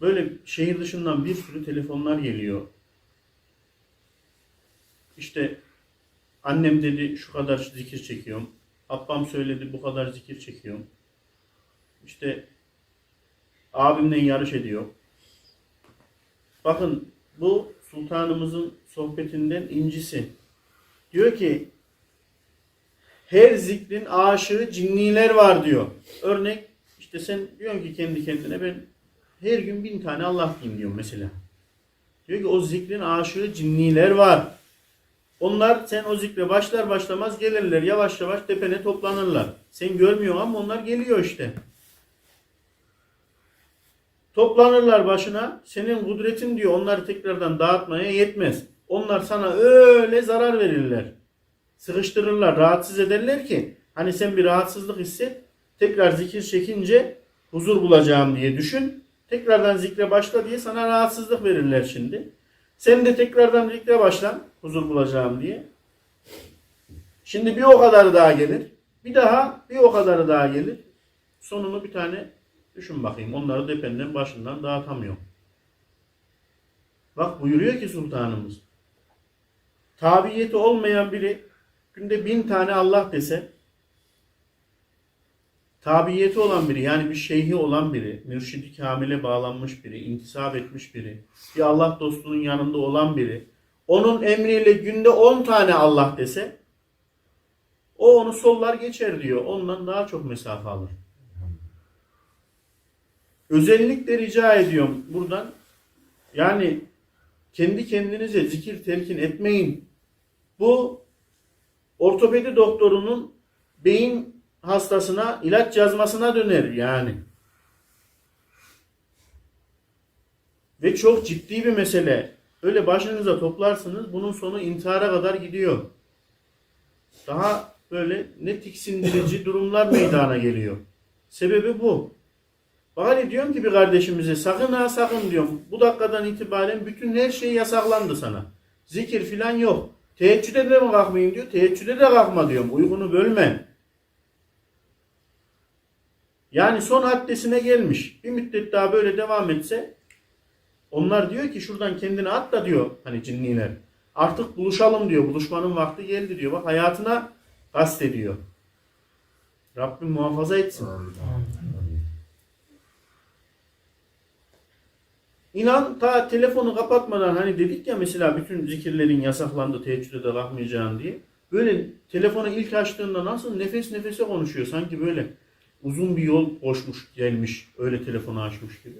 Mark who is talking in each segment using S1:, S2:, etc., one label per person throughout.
S1: böyle şehir dışından bir sürü telefonlar geliyor. İşte annem dedi şu kadar zikir çekiyorum. Abbam söyledi bu kadar zikir çekiyorum. İşte abimle yarış ediyor. Bakın bu sultanımızın sohbetinden incisi. Diyor ki her zikrin aşığı cinniler var diyor. Örnek işte sen diyorsun ki kendi kendine ben her gün bin tane Allah diyeyim diyor mesela. Diyor ki o zikrin aşığı cinniler var. Onlar sen o zikre başlar başlamaz gelirler yavaş yavaş tepene toplanırlar. Sen görmüyorsun ama onlar geliyor işte. Toplanırlar başına. Senin kudretin diyor onları tekrardan dağıtmaya yetmez. Onlar sana öyle zarar verirler. Sıkıştırırlar, rahatsız ederler ki hani sen bir rahatsızlık hisset. Tekrar zikir çekince huzur bulacağım diye düşün. Tekrardan zikre başla diye sana rahatsızlık verirler şimdi. Sen de tekrardan zikre başla huzur bulacağım diye. Şimdi bir o kadarı daha gelir. Bir daha bir o kadarı daha gelir. Sonunu bir tane düşün bakayım. Onları dependen başından dağıtamıyorum. Bak buyuruyor ki sultanımız. Tabiyeti olmayan biri günde bin tane Allah dese tabiyeti olan biri yani bir şeyhi olan biri, mürşidi kamile bağlanmış biri, intisap etmiş biri, bir Allah dostunun yanında olan biri, onun emriyle günde 10 tane Allah dese o onu sollar geçer diyor. Ondan daha çok mesafe alır. Özellikle rica ediyorum buradan yani kendi kendinize zikir telkin etmeyin. Bu ortopedi doktorunun beyin hastasına ilaç yazmasına döner yani. Ve çok ciddi bir mesele. Öyle başınıza toplarsınız bunun sonu intihara kadar gidiyor. Daha böyle ne tiksindirici durumlar meydana geliyor. Sebebi bu. Bak hani diyorum ki bir kardeşimize sakın ha sakın diyorum. Bu dakikadan itibaren bütün her şey yasaklandı sana. Zikir filan yok. Teheccüde de mi kalkmayayım diyor. Teheccüde de kalkma diyorum. Uykunu bölme. Yani son haddesine gelmiş. Bir müddet daha böyle devam etse onlar diyor ki şuradan kendini at da diyor hani cinniler. Artık buluşalım diyor. Buluşmanın vakti geldi diyor. Bak hayatına kast ediyor. Rabbim muhafaza etsin. İnan ta telefonu kapatmadan hani dedik ya mesela bütün zikirlerin yasaklandı teheccüde de kalkmayacağın diye. Böyle telefonu ilk açtığında nasıl nefes nefese konuşuyor. Sanki böyle uzun bir yol koşmuş gelmiş öyle telefonu açmış gibi.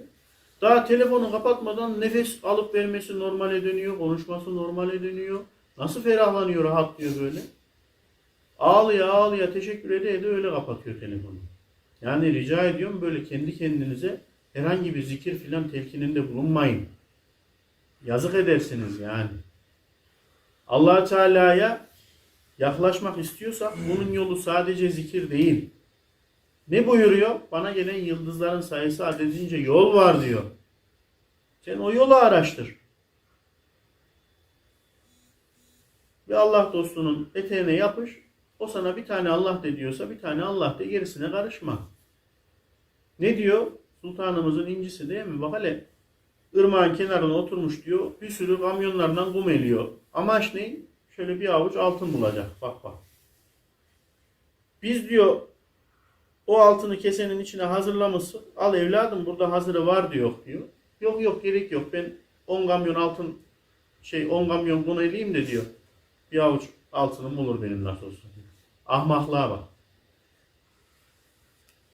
S1: Daha telefonu kapatmadan nefes alıp vermesi normale dönüyor. Konuşması normale dönüyor. Nasıl ferahlanıyor rahatlıyor böyle. Ağlıyor ağlıyor teşekkür ede ede öyle kapatıyor telefonu. Yani rica ediyorum böyle kendi kendinize herhangi bir zikir filan telkininde bulunmayın. Yazık edersiniz yani. allah Teala'ya yaklaşmak istiyorsak bunun yolu sadece zikir değil. Ne buyuruyor? Bana gelen yıldızların sayısı adedince yol var diyor. Sen o yolu araştır. Ve Allah dostunun eteğine yapış. O sana bir tane Allah de diyorsa bir tane Allah de gerisine karışma. Ne diyor? Sultanımızın incisi değil mi? Bak hele ırmağın kenarına oturmuş diyor. Bir sürü kamyonlardan kum eliyor. Amaç ne? Şöyle bir avuç altın bulacak. Bak bak. Biz diyor o altını kesenin içine hazırlamışsın. Al evladım burada hazırı var diyor diyor. Yok yok gerek yok. Ben 10 kamyon altın şey 10 kamyon bunu eleyeyim de diyor. Bir avuç altınım olur benim nasıl olsa. Ahmaklığa bak.